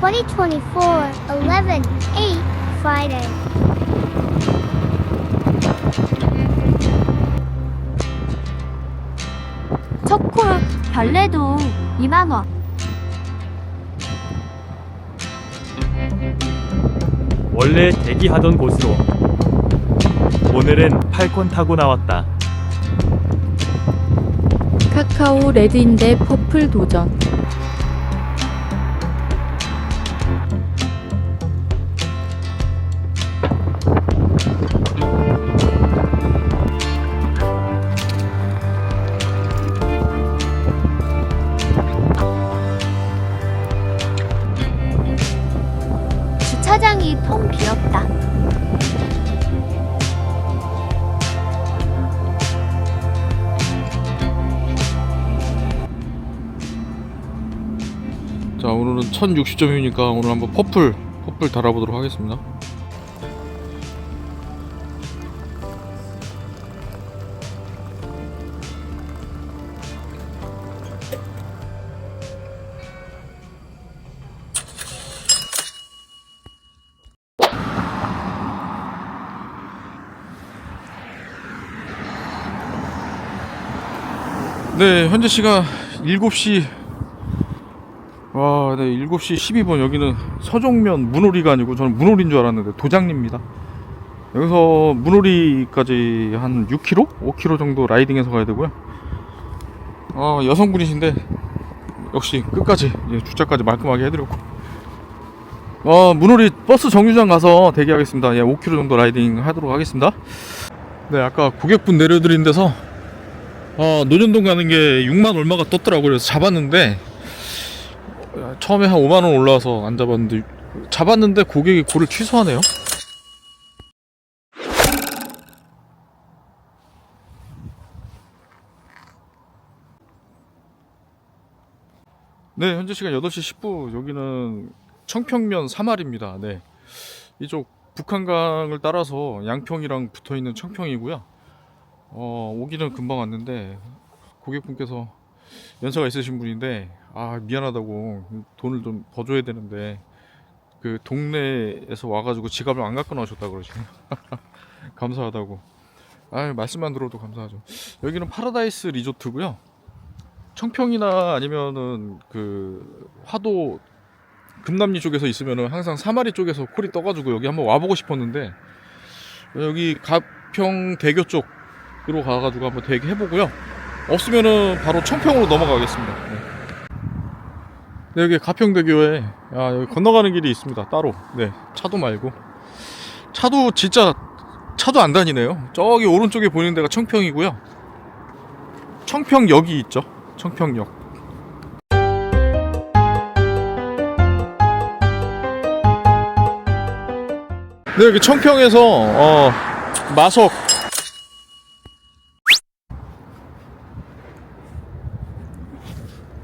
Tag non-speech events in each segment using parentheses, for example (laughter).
2024 11 8 Friday. 첫콜 별내도 2만 원. 원래 대기하던 곳으로 오늘은 팔콘 타고 나왔다. 카카오 레드인데 퍼플 도전. 1060점이니까 오늘 한번 퍼플 퍼플 달아보도록 하겠습니다. 네 현재 시간 7시 와, 네, 7시 12분 여기는 서종면 문오리가 아니고 저는 문오리인 줄 알았는데 도장리입니다. 여기서 문오리까지 한 6km? 5km 정도 라이딩해서 가야 되고요. 아, 여성분이신데 역시 끝까지 예, 주차까지 말끔하게 해드렸고. 어, 문오리 버스 정류장 가서 대기하겠습니다. 예, 5km 정도 라이딩 하도록 하겠습니다. 네, 아까 고객분 내려드린 데서 어, 노년동 가는 게 6만 얼마가 떴더라고요. 그래서 잡았는데 처음에 한 5만 원 올라와서 안 잡았는데 잡았는데 고객이 고를 취소하네요. 네, 현재 시간 8시 10분. 여기는 청평면 사마리입니다. 네. 이쪽 북한강을 따라서 양평이랑 붙어 있는 청평이고요. 어, 오기는 금방 왔는데 고객분께서 연세가 있으신 분인데 아 미안하다고. 돈을 좀 더 줘야 되는데. 그 동네에서 와가지고 지갑을 안 갖고 나오셨다 그러시네요. (laughs) 감사하다고. 아 말씀만 들어도 감사하죠. 여기는 파라다이스 리조트고요. 청평이나 아니면은 그 화도 금남리 쪽에서 있으면은 항상 사마리 쪽에서 콜이 떠가지고 여기 한번 와보고 싶었는데 여기 가평 대교 쪽으로 가가지고 한번 대기 해보고요. 없으면은 바로 청평으로 넘어가겠습니다. 네. 네, 여기 가평대교에 아, 여기 건너가는 길이 있습니다. 따로. 네, 차도 말고. 차도 진짜 차도 안 다니네요. 저기 오른쪽에 보이는 데가 청평이고요. 청평역이 있죠. 청평역. 네, 여기 청평에서 어, 마석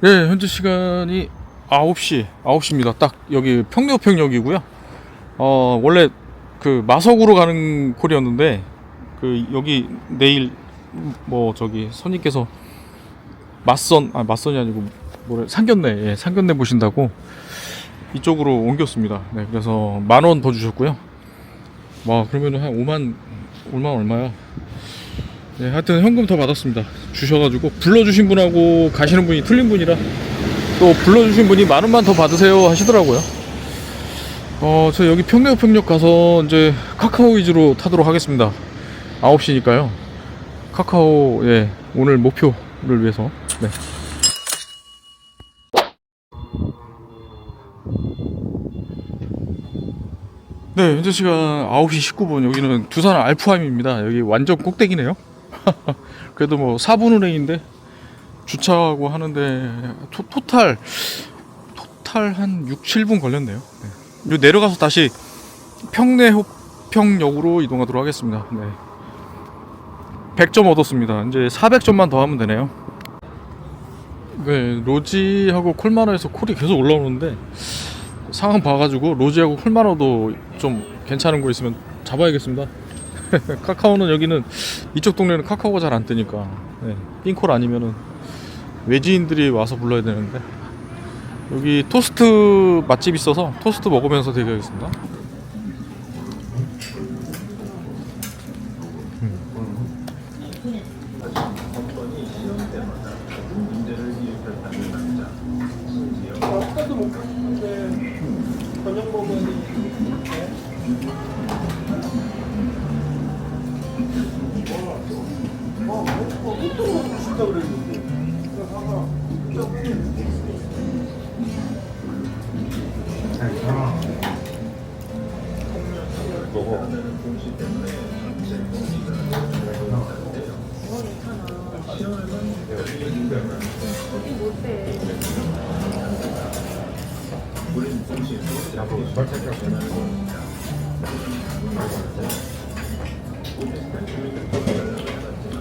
네, 현재 시간이 9시, 9시입니다. 딱 여기 평내호평역이고요. 어, 원래 그 마석으로 가는 콜이었는데 그 여기 내일 뭐 저기 손님께서 맞선 아 맞선이 아니고 뭐래 상견례 예, 상견례 보신다고 이쪽으로 옮겼습니다. 네, 그래서 만 원 더 주셨고요. 와 그러면은 한 5만 5만 얼마야? 네, 하여튼 현금 더 받았습니다. 주셔가지고 불러주신 분하고 가시는 분이 틀린 분이라 또 불러주신 분이 만 원만 더 받으세요 하시더라고요. 어, 저 여기 평내평역 가서 이제 카카오 위주로 타도록 하겠습니다. 9시니까요. 카카오, 예, 오늘 목표를 위해서. 네. 네, 현재 시간 9시 19분. 여기는 두산 알프함입니다. 여기 완전 꼭대기네요. (laughs) 그래도 뭐 4분 운행인데 주차하고 하는데 토, 토탈 토탈 한 6, 7분 걸렸네요. 네. 요 내려가서 다시 평내 호평역으로 이동하도록 하겠습니다. 네. 100점 얻었습니다. 이제 400점만 더 하면 되네요. 네, 로지하고 콜마노에서 콜이 계속 올라오는데 상황 봐가지고 로지하고 콜마노도 좀 괜찮은 거 있으면 잡아야겠습니다. (laughs) 카카오는 여기는 이쪽 동네는 카카오가 잘 안 뜨니까 네, 삥콜 아니면은 외지인들이 와서 불러야 되는데 여기 토스트 맛집 있어서 토스트 먹으면서 대기하겠습니다.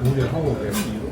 우리 하고 계시고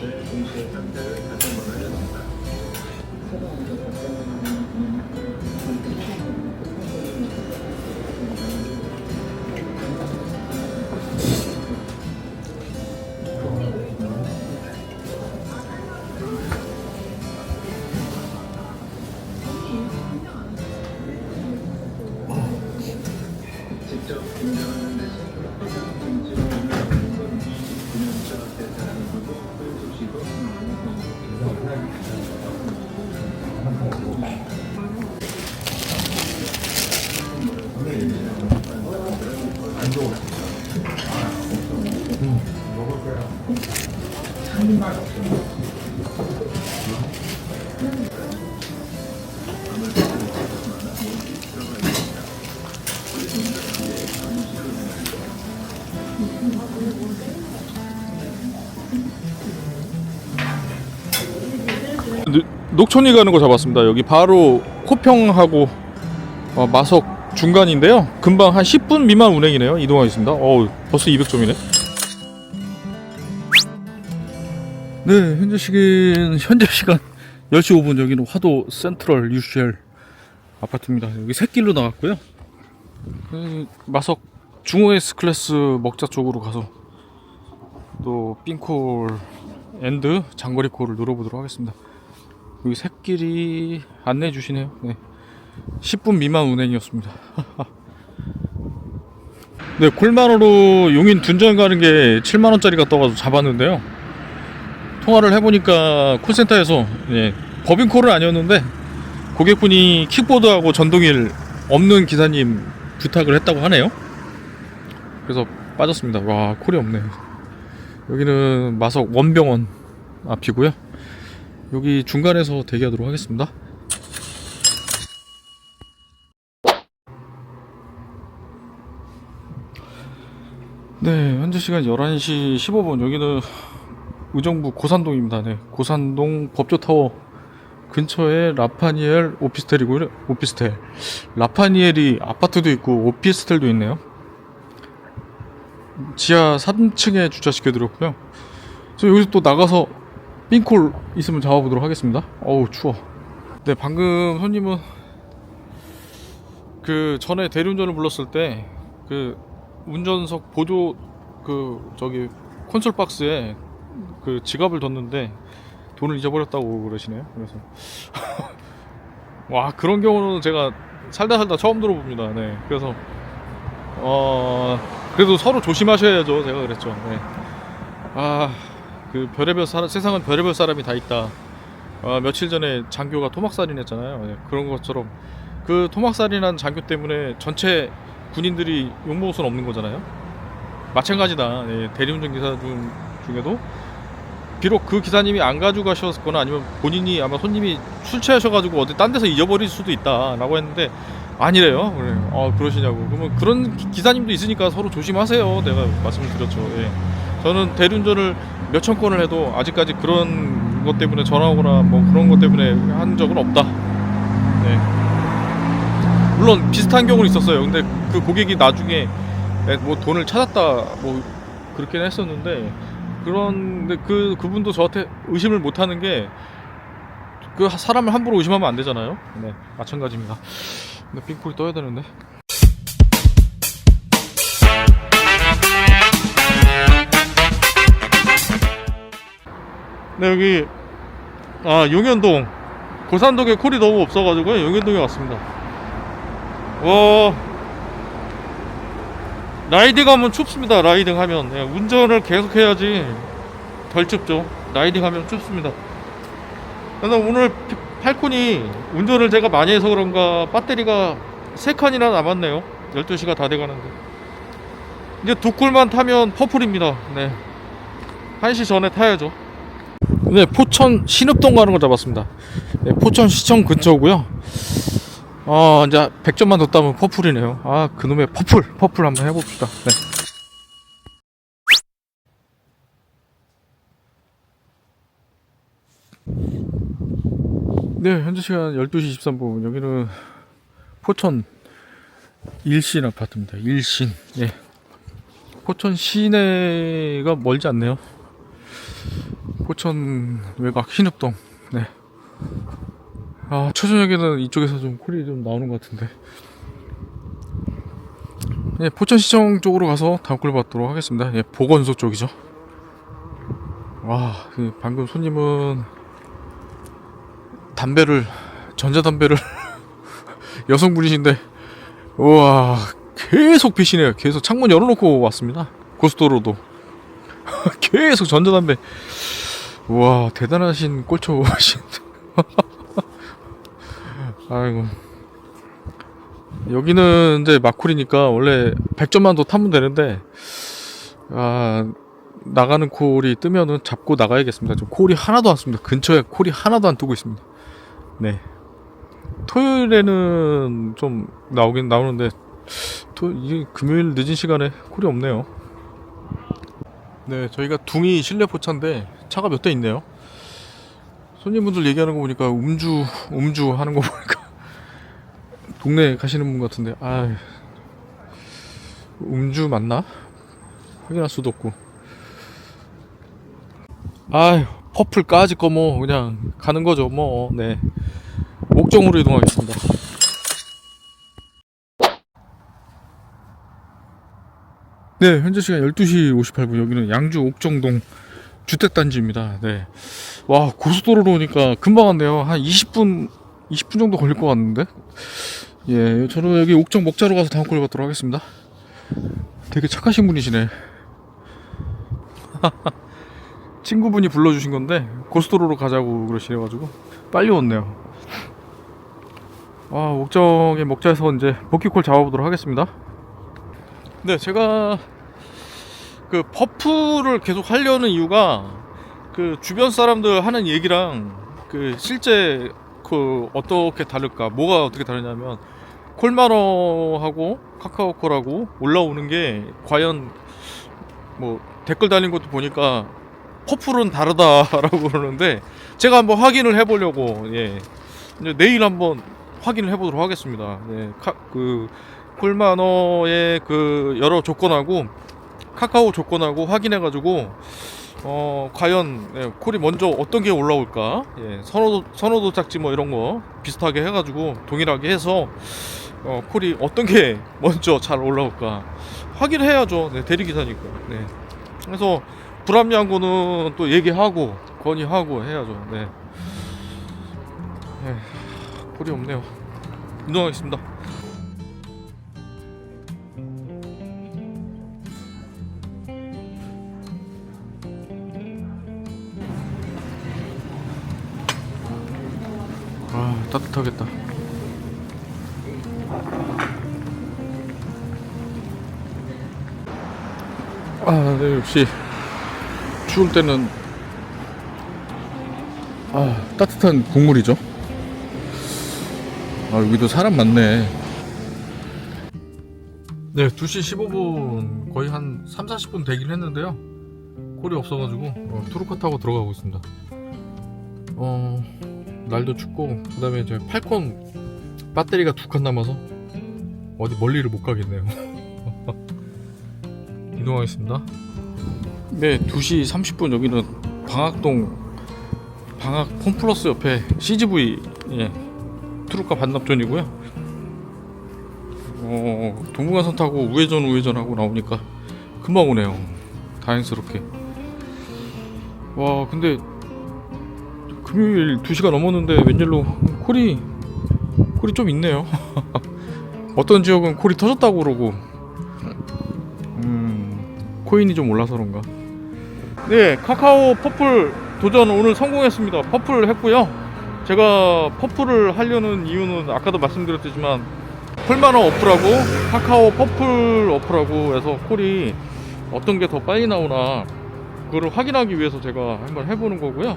네, 동시에 상태를 다시 한번 알려줍니다. 음. 녹촌이 가는 거 잡았습니다. 여기 바로 코평하고 어, 마석 중간인데요. 금방 한 10분 미만 운행이네요. 이동하겠습니다. 어우, 벌써 200점이네. 네, 현재 시간 현재 시간 (laughs) 10시 5분 여기는 화도 센트럴 UCL 아파트입니다. 여기 새길로 나갔고요. 그 마석 중호S 클래스 먹자 쪽으로 가서 또 삥콜 앤드 장거리 콜을 눌러보도록 하겠습니다. 여기 새길이 안내해 주시네요. 네. 10분 미만 운행이었습니다. (laughs) 네, 콜만으로 용인 둔전 가는 게 7만 원짜리가 떠가지고 잡았는데요. 통화를 해보니까 콜센터에서 예, 법인콜은 아니었는데 고객분이 킥보드하고 전동일 없는 기사님 부탁을 했다고 하네요. 그래서 빠졌습니다. 와, 콜이 없네. 여기는 마석 원병원 앞이고요. 여기 중간에서 대기하도록 하겠습니다. 네, 현재 시간 11시 15분. 여기는 의정부 고산동입니다. 네, 고산동 법조타워 근처에 라파니엘 오피스텔이고요. 오피스텔. 라파니엘이 아파트도 있고 오피스텔도 있네요. 지하 3층에 주차시켜 드렸고요. 저 여기서 또 나가서 冰콜 있으면 잡아보도록 하겠습니다. 어우 추워. 네 방금 손님은 그 전에 대리운전을 불렀을 때 그 운전석 보조 그 저기 콘솔 박스에 그 지갑을 뒀는데 돈을 잊어버렸다고 그러시네요. 그래서 (laughs) 와 그런 경우는 제가 살다 살다 처음 들어봅니다. 네 그래서 어 그래도 서로 조심하셔야죠. 제가 그랬죠. 네. 아. 그 별의별 사람 세상은 별의별 사람이 다 있다. 아, 며칠 전에 장교가 토막살인했잖아요. 네, 그런 것처럼 그 토막살인한 장교 때문에 전체 군인들이 욕먹을 수는 없는 거잖아요. 마찬가지다. 예, 대리운전 기사 중, 중에도 비록 그 기사님이 안 가지고 가셨거나 아니면 본인이 아마 손님이 술 취하셔가지고 어디 딴 데서 잊어버릴 수도 있다라고 했는데 아니래요. 그래. 어, 그러시냐고. 그러면 그런 기- 기사님도 있으니까 서로 조심하세요. 내가 말씀을 드렸죠. 예. 저는 대리운전을 몇천 건을 해도 아직까지 그런 것 때문에 전화 오거나 뭐 그런 것 때문에 한 적은 없다. 네. 물론 비슷한 경우는 있었어요. 근데 그 고객이 나중에 네, 뭐 돈을 찾았다 뭐 그렇게 했었는데 그런데 그 그분도 저한테 의심을 못 하는 게 그 사람을 함부로 의심하면 안 되잖아요. 네, 마찬가지입니다. 근데 빙콜이 떠야 되는데. 네 여기 아 용현동. 고산동에 콜이 너무 없어가지고 용현동에 왔습니다. 와. 라이딩 하면 춥습니다. 라이딩 하면. 네, 운전을 계속 해야지 덜 춥죠. 라이딩 하면 춥습니다. 근데 오늘 피- 팔콘이 운전을 제가 많이 해서 그런가 배터리가 3칸이나 남았네요. 12시가 다 돼가는데. 이제 두 콜만 타면 퍼플입니다. 네. 1시 전에 타야죠 네 포천 신읍동 가는 거 잡았습니다 네, 포천 시청 근처고요 어 이제 100점만 더 따면 퍼플이네요 아 그놈의 퍼플 퍼플 한번 해봅시다 네. 네, 현재 시간 12시 13분. 여기는 포천 일신 아파트입니다. 일신. 예. 포천 시내가 멀지 않네요. 포천 외곽 신읍동. 네. 아, 초저녁에는 이쪽에서 좀 콜이 좀 나오는 것 같은데. 예, 포천시청 쪽으로 가서 다음 걸 받도록 하겠습니다. 예, 보건소 쪽이죠. 와, 그 방금 손님은 담배를 전자담배를 (laughs) 여성분이신데 우와 계속 피시네요 계속 창문 열어놓고 왔습니다 고속도로도 (laughs) 계속 전자담배 우와 대단하신 꼴초신 (laughs) 아이고 여기는 이제 마쿨이니까 원래 100점만 더 타면 되는데 아 나가는 콜이 뜨면은 잡고 나가야겠습니다. 좀 콜이 하나도 안 씁니다. 근처에 콜이 하나도 안 뜨고 있습니다. 네. 토요일에는 좀 나오긴 나오는데 토 이게 금요일 늦은 시간에 콜이 없네요. 네, 저희가 둥이 실내 포차인데 차가 몇 대 있네요. 손님분들 얘기하는 거 보니까 음주 음주 하는 거 보니까 (laughs) 동네 가시는 분 같은데 아 음주 맞나? 확인할 수도 없고. 아휴 퍼플까지 거뭐 그냥 가는 거죠 뭐. 네. 옥정으로 이동하겠습니다. 네 현재 시간 12시 58분. 여기는 양주 옥정동 주택단지입니다. 네 와 고속도로로 오니까 금방 왔네요. 한 20분 20분 정도 걸릴 것 같는데? 예 저는 여기 옥정 먹자로 가서 다음 걸 받도록 하겠습니다. 되게 착하신 분이시네. (laughs) 친구분이 불러주신 건데 고속도로로 가자고 그러시래가지고 빨리 왔네요. 아 옥정의 목자에서 이제 복귀콜 잡아보도록 하겠습니다. 네 제가 그 퍼프를 계속 하려는 이유가 그 주변 사람들 하는 얘기랑 그 실제 그 어떻게 다를까 뭐가 어떻게 다르냐면 콜마러하고 카카오콜하고 올라오는 게 과연 뭐 댓글 달린 것도 보니까 퍼플은 다르다라고 그러는데 제가 한번 확인을 해보려고 예 내일 한번 확인을 해보도록 하겠습니다. 예, 카, 그 콜마너의 그 여러 조건하고 카카오 조건하고 확인해가지고 어 과연 예, 콜이 먼저 어떤 게 올라올까 예, 선호도 선호도 짝지 뭐 이런 거 비슷하게 해가지고 동일하게 해서 어 콜이 어떤 게 (laughs) 먼저 잘 올라올까 확인해야죠. 네, 대리기사니까. 네. 그래서 불합리한 거는 또 얘기하고 건의하고 해야죠. 네. 네. 꼴이 없네요. 운동하겠습니다. 아 따뜻하겠다. 아, 네, 역시 추울 때는 아, 따뜻한 국물이죠. 아, 여기도 사람 많네. 네, 2시 15분 거의 한 3, 40분 되긴 했는데요. 콜이 없어가지고 어, 투루카 타고 들어가고 있습니다. 어 날도 춥고 그다음에 이제 팔콘 배터리가 두 칸 남아서 어디 멀리를 못 가겠네요. (laughs) 이동하겠습니다. 네, 2시 30분 여기는 방학동 방학 홈플러스 옆에 CGV 예, 트루카 반납존이고요. 어, 동부간선 타고 우회전 우회전 하고 나오니까 금방 오네요. 다행스럽게. 와, 근데 금요일 2시가 넘었는데 웬일로 콜이 콜이 좀 있네요. (laughs) 어떤 지역은 콜이 터졌다고 그러고 음, 코인이 좀 올라서 그런가. 네, 카카오 퍼플 도전 오늘 성공했습니다. 퍼플 했고요. 제가 퍼플을 하려는 이유는 아까도 말씀드렸지만 콜만원 어플하고 카카오 퍼플 어플하고 해서 콜이 어떤 게 더 빨리 나오나 그거를 확인하기 위해서 제가 한번 해보는 거고요.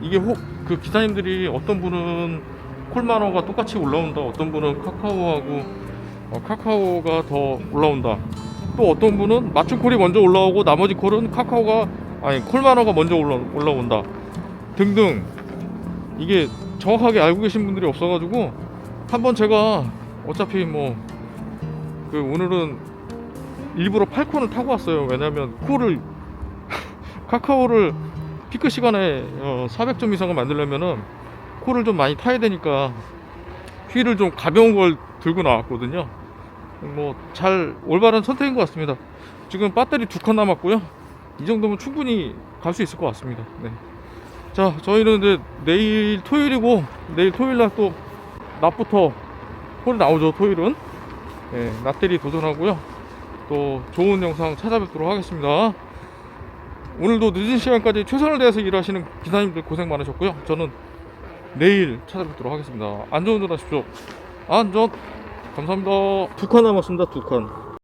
이게 혹 그 기사님들이 어떤 분은 콜만원가 똑같이 올라온다, 어떤 분은 카카오하고 어, 카카오가 더 올라온다. 또 어떤 분은 맞춤 콜이 먼저 올라오고 나머지 콜은 카카오가 아니 콜만어가 먼저 올라, 올라온다. 등등. 이게 정확하게 알고 계신 분들이 없어가지고 한번 제가 어차피 뭐 그 오늘은 일부러 8콘을 타고 왔어요. 왜냐면 콜을 (laughs) 카카오를 피크 시간에 어, 400점 이상을 만들려면은 콜을 좀 많이 타야 되니까 휠을 좀 가벼운 걸 들고 나왔거든요 뭐 잘 올바른 선택인 것 같습니다. 지금 배터리 두 칸 남았고요. 이 정도면 충분히 갈 수 있을 것 같습니다. 네. 자, 저희는 이제 내일 토요일이고 내일 토요일 날 또 낮부터 홀이 나오죠. 토요일은 네, 낮대리 도전하고요. 또 좋은 영상 찾아뵙도록 하겠습니다. 오늘도 늦은 시간까지 최선을 다해서 일하시는 기사님들 고생 많으셨고요. 저는 내일 찾아뵙도록 하겠습니다. 안전 운전하십시오. 안전. 감사합니다. 두 칸 남았습니다. 두 칸.